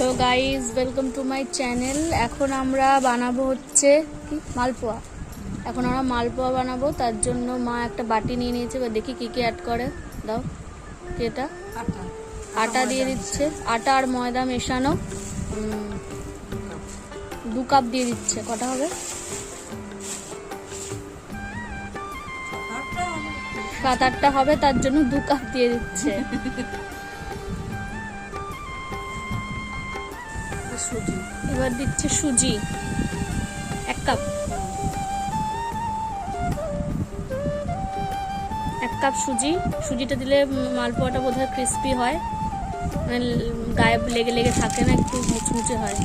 Hello guys welcome to my channel এখন আমরা বানাবো হচ্ছে কি? মালপোয়া। এখন আমরা মালপোয়া বানাবো। তার জন্য মা একটা বাটি নিয়ে নিয়েছে। এবার দেখি কি কি অ্যাড করে। দাও। কি এটা? আটা। আটা দিয়ে দিচ্ছে। আটা আর ময়দা মেশানো। দু কাপ দিয়ে দিচ্ছে। কটা হবে। সাত আটটা হবে। তার জন্য দু কাপ দিয়ে দিচ্ছে। এবার দিচ্ছে সুজি। এক কাপ। এক কাপ সুজি। সুজিটা দিলে মালপোয়াটা বোধহয় ক্রিস্পি হয়। মানে গায়ে লেগে লেগে থাকে না, একটু মুচমুচে হয়।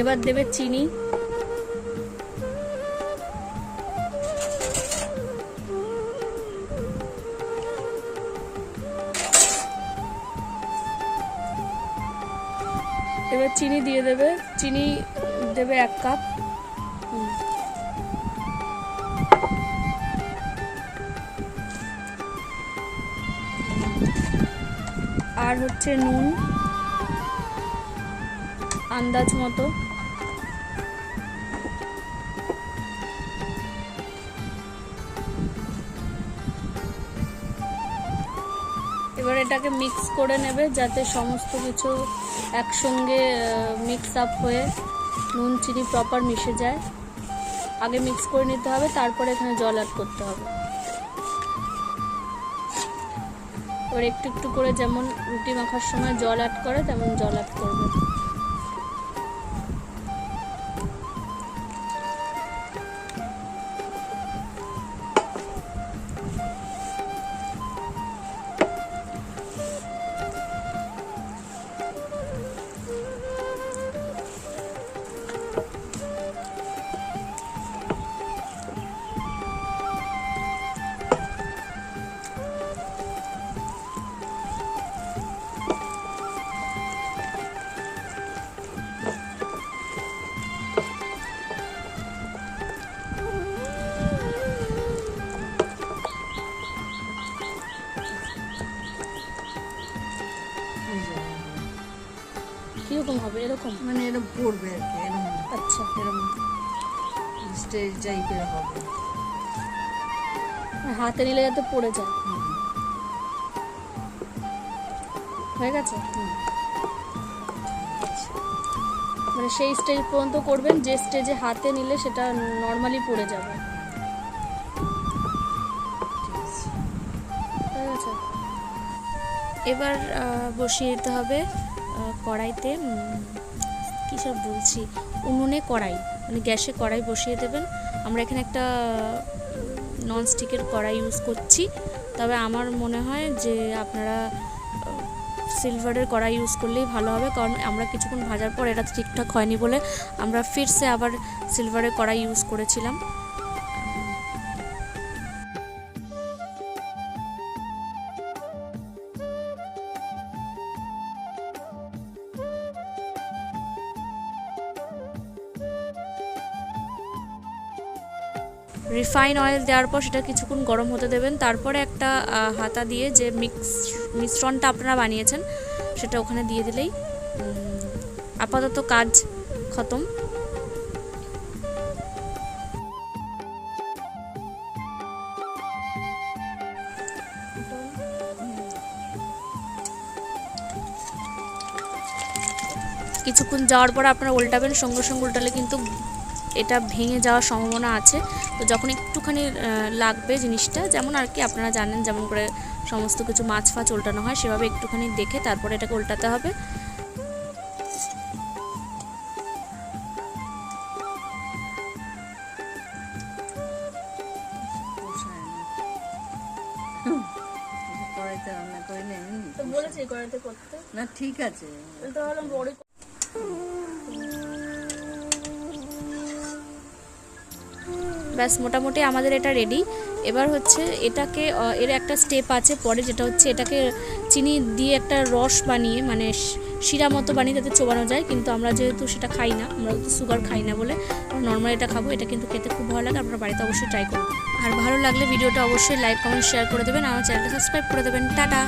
এবার দেবে চিনি। এবার চিনি দিয়ে দেবে। চিনি দেবে এক কাপ। আর হচ্ছে নুন। আন্দাজ মতো। এটাকে মিক্স করে নেবে যাতে সমস্ত কিছু একসঙ্গে মিক্স আপ হয়ে নুন, চিনি প্রপার মিশে যায়। আগে মিক্স করে নিতে হবে, তারপরে এখানে জল অ্যাড করতে হবে। এবার একটু একটু করে যেমন রুটি মাখার সময় জল অ্যাড করে, তেমন জল অ্যাড করবে। কীরকম হবে? এরকম? মানে এরকম পড়বে আর কি এরকম আচ্ছা। এরকম স্টেজ টাইপের হবে। হাতে নিলে যাতে পড়ে যায়। হয়ে গেছে? মানে সেই স্টেজ পর্যন্ত করবেন যে স্টেজে হাতে নিলে সেটা নর্মালি পড়ে যাবে। ঠিক আছে। গেছে? এবার আহ, বসিয়ে দিতে হবে। কড়াইতে কী সব বলছি? উনুনে কড়াই মানে গ্যাসে কড়াই বসিয়ে দেবেন। আমরা এখানে একটা নন স্টিকের কড়াই ইউজ করছি। তবে আমার মনে হয় যে আপনারা সিলভারের কড়াই ইউজ করলেই ভালো হবে। কারণ আমরা কিছুক্ষণ ভাজার পর এটা ঠিকঠাক হয়নি বলে আমরা ফিরসে আবার সিলভারের কড়াই ইউজ করেছিলাম। রিফাইন অয়েল দেওয়ার পর সেটা কিছুক্ষণ গরম হতে দেবেন। তারপরে একটা হাতা দিয়ে যে মিক্স, মিশ্রণটা আপনারা বানিয়েছেন, সেটা ওখানে দিয়ে দিলেই আপাতত কাজ খতম। কিছুক্ষণ যাওয়ার পর আপনারা উল্টাবেন, সঙ্গে সঙ্গে উল্টালে কিন্তু এটা ভেঙে যাওয়ার সম্ভাবনা আছে। তো যখন একটুখানি লাগবে জিনিসটা যেমন আর কি আপনারা জানেন যেমন করে সমস্ত কিছু মাছ ফাছ উল্টানো হয় সেভাবে একটুখানি দেখে তারপরে এটাকে উল্টাতে হবে। না। হুম, কড়াইতে ব্যাস, মোটামুটি আমাদের এটা রেডি এবার হচ্ছে এটাকে এর একটা স্টেপ আছে পরে, যেটা হচ্ছে এটাকে চিনি দিয়ে একটা রস বানিয়ে মানে শিরা মতো বানিয়ে তাতে চোবানো যায়, কিন্তু আমরা যেহেতু সেটা খাই না, আমরা তো সুগার খাই না বলে নর্মাল এটা খাব, এটা কিন্তু খেতে খুব ভালো লাগে, আপনারা বাড়িতে অবশ্যই ট্রাই করুন। আর ভালো লাগলে ভিডিওটা অবশ্যই লাইক কমেন্ট শেয়ার করে দেবেন আমার চ্যানেলটা সাবস্ক্রাইব করে দেবেন। টাটা!